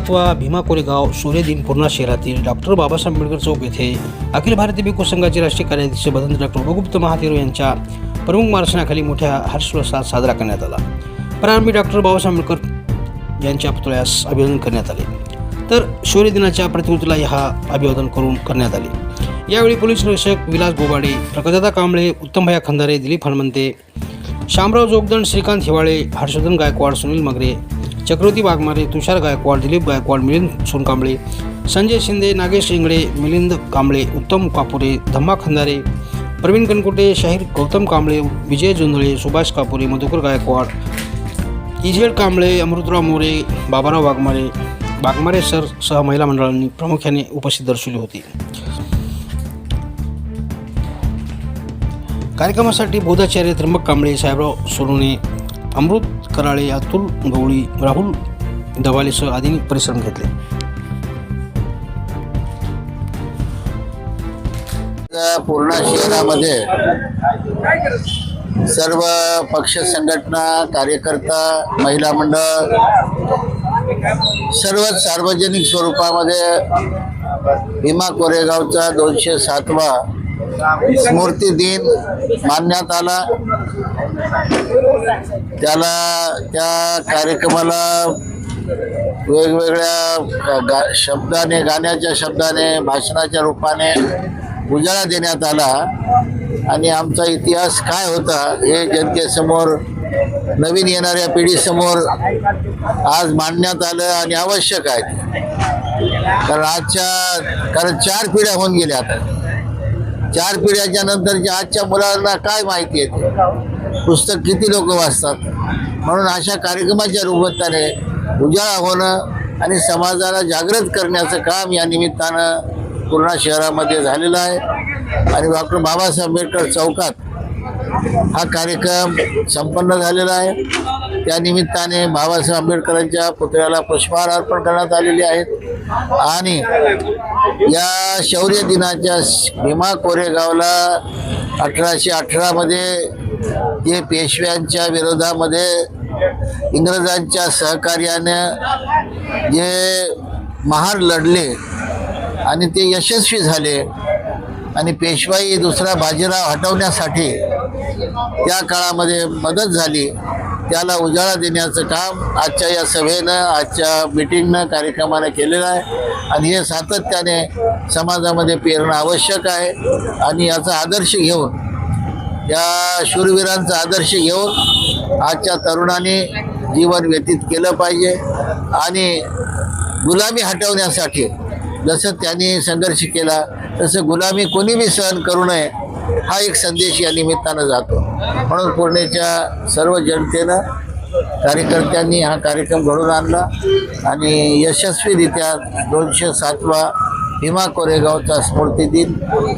अथवा भीमा कोरेगाव सूर्य दिन पूर्णा शहरातील डॉक्टर बाबासाहेब आंबेडकर चौक येथे अखिल भारतीय भिक्खू संघाचे राष्ट्रीय कार्याध्यक्ष भदंत डॉक्टर उपगुप्त महादेव यांच्या प्रमुख मार्गदर्शनाखाली मोठ्या हर्षोल्लासात साजरा करण्यात आला. प्रारंभी डॉक्टर बाबासाहेब आंबेडकर यांच्या पुतळ्यास अभिवादन करण्यात आले. तर शौर्य दिनाच्या प्रतिकृतीला हा अभिवादन करून करण्यात आले. यावेळी पोलीस निरीक्षक विलास गोबाडे प्रकाशदादा कांबळे उत्तमभया खंदारे दिलीप हनुमंते शामराव जोगदंड श्रीकांत हिवाळे हर्षवर्धन गायकवाड सुनील मगरे चक्रवर्ती वाघमारे तुषार गायकवाड दिलीप गायकवाड मिलिंद सोनकांबळे संजय शिंदे नागेश इंगळे मिलिंद कांबळे उत्तम कापुरे धम्मा खंदारे प्रवीण कनकुटे शाहीर गौतम कांबळे विजय जोंधळे सुभाष कापुरे मधुकर गायकवाड इजेड कांबळे अमृतराव मोरे बाबाराव वाघमारे वाघमारे सर सह महिला मंडळांनी प्रामुख्याने उपस्थित दर्शवली होती. कार्यक्रमासाठी बोधाचार्य त्र्यंबक कांबळे साहेबराव सोनवणे अमृत कराळे अतुल गवळी राहुल दवालेसह आदींनी परिश्रम घेतले. पूर्ण शहरामध्ये सर्व पक्ष संघटना कार्यकर्ता महिला मंडळ सर्व सार्वजनिक स्वरूपामध्ये भीमा कोरेगावचा दोनशे सातवा स्मृती दिन मानण्यात आला. त्याला त्या कार्यक्रमाला वेगवेगळ्या गा शब्दाने गाण्याच्या शब्दाने भाषणाच्या रूपाने उजाळा देण्यात आला. आणि आमचा इतिहास काय होता हे जनतेसमोर नवीन येणाऱ्या पिढीसमोर आज मांडण्यात आलं आणि आवश्यक आहे. कारण आजच्या कारण चार पिढ्या होऊन गेल्या आता. चार पिढ्याच्या नंतरच्या आजच्या मुलांना काय माहिती आहे पुस्तक किती लोक वाचतात? म्हणून अशा कार्यक्रमाच्या रूपताने उजाळा होणं आणि समाजाला जागृत करण्याचं काम या निमित्तानं पूर्णा शहरामध्ये झालेलं आहे. आणि डॉक्टर बाबासाहेब आंबेडकर चौकात हा कार्यक्रम संपन्न झालेला आहे. त्या निमित्ताने बाबासाहेब आंबेडकरांच्या पुतळ्याला पुष्पहार अर्पण करण्यात आलेले आहेत. आणि या शौर्य दिनाच्या भीमा कोरेगावला अठराशे अठरामध्ये जे पेशव्यांच्या विरोधामध्ये इंग्रजांच्या सहकार्यानं जे महार लढले आणि ते यशस्वी झाले. आणि पेशवाई दुसरा बाजीराव हटवण्यासाठी त्या काळामध्ये मदत झाली. त्याला उजाळा देण्याचं काम आजच्या या सभेनं आजच्या मिटिंगनं कार्यक्रमानं केलेलं आहे. आणि हे सातत्याने समाजामध्ये पेरणं आवश्यक आहे. आणि याचा आदर्श घेऊन या शूरवीरांचा आदर्श घेऊन आजच्या तरुणांनी जीवन व्यतीत केलं पाहिजे. आणि गुलामी हटवण्यासाठी जसं त्यांनी संघर्ष केला तसं गुलामी कोणीबी सहन करू नये. हा एक संदेश या निमित्तानं जातो. म्हणून पुणेच्या सर्व जनतेनं कार्यकर्त्यांनी हा कार्यक्रम घडून आणला आणि यशस्वीरित्या दोनशे सातवा भीमा कोरेगावचा स्मृती दिन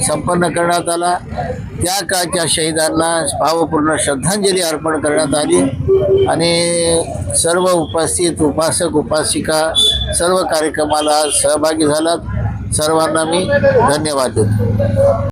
संपन्न करण्यात आला. त्या काळच्या शहीदांना भावपूर्ण श्रद्धांजली अर्पण करण्यात आली आणि सर्व उपस्थित उपासक उपासिका सर्व कार्यक्रमाला सहभागी झालात. सर्वांना मी धन्यवाद देतो.